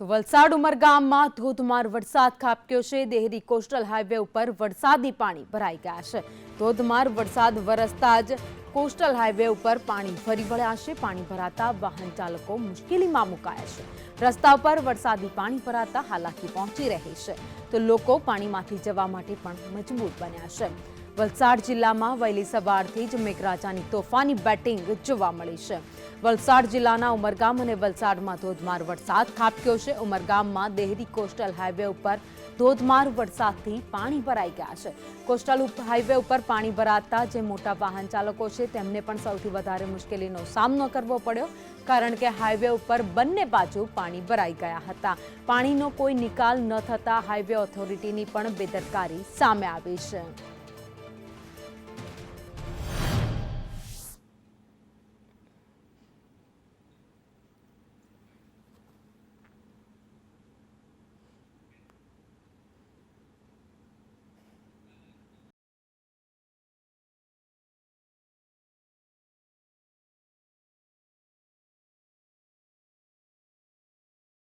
તો વલસાડ ઉમરગામમાં ધોધમાર વરસાદ ખાબક્યો છે. દેહરી કોસ્ટલ હાઈવે ઉપર વરસાદી પાણી ભરાઈ ગયા છે. ધોધમાર વરસાદ વરસતા જ કોસ્ટલ હાઈવે ઉપર પાણી ફરી વળ્યા છે. પાણી ભરાતા વાહન ચાલકો મુશ્કેલીમાં મુકાયા છે. રસ્તા પર વરસાદી પાણી ભરાતા હાલાકી પહોંચી રહી છે. તો લોકો પાણીમાંથી જવા માટે પણ મજબૂર બન્યા છે. વલસાડ જિલ્લામાં વહેલી સવારથી જ મેઘરાજાની તોફાની બેટિંગ જોવા મળી છે. વલસાડ જિલ્લાના ઉમરગામ અને વલસાડમાં ધોધમાર વરસાદ ખાબક્યો છે. ઉમરગામમાં દેહરી કોસ્ટલ હાઈવે ઉપર ધોધમાર વરસાદથી પાણી ભરાઈ ગયા છે. કોસ્ટલ હાઈવે ઉપર પાણી ભરાતા જે મોટા વાહન ચાલકો છે, તેમને પણ સૌથી વધારે મુશ્કેલીનો સામનો કરવો પડ્યો, કારણ કે હાઈવે ઉપર બંને બાજુ પાણી ભરાઈ ગયા હતા. પાણીનો કોઈ નિકાલ ન થતા હાઈવે ઓથોરિટીની પણ બેદરકારી સામે આવી છે.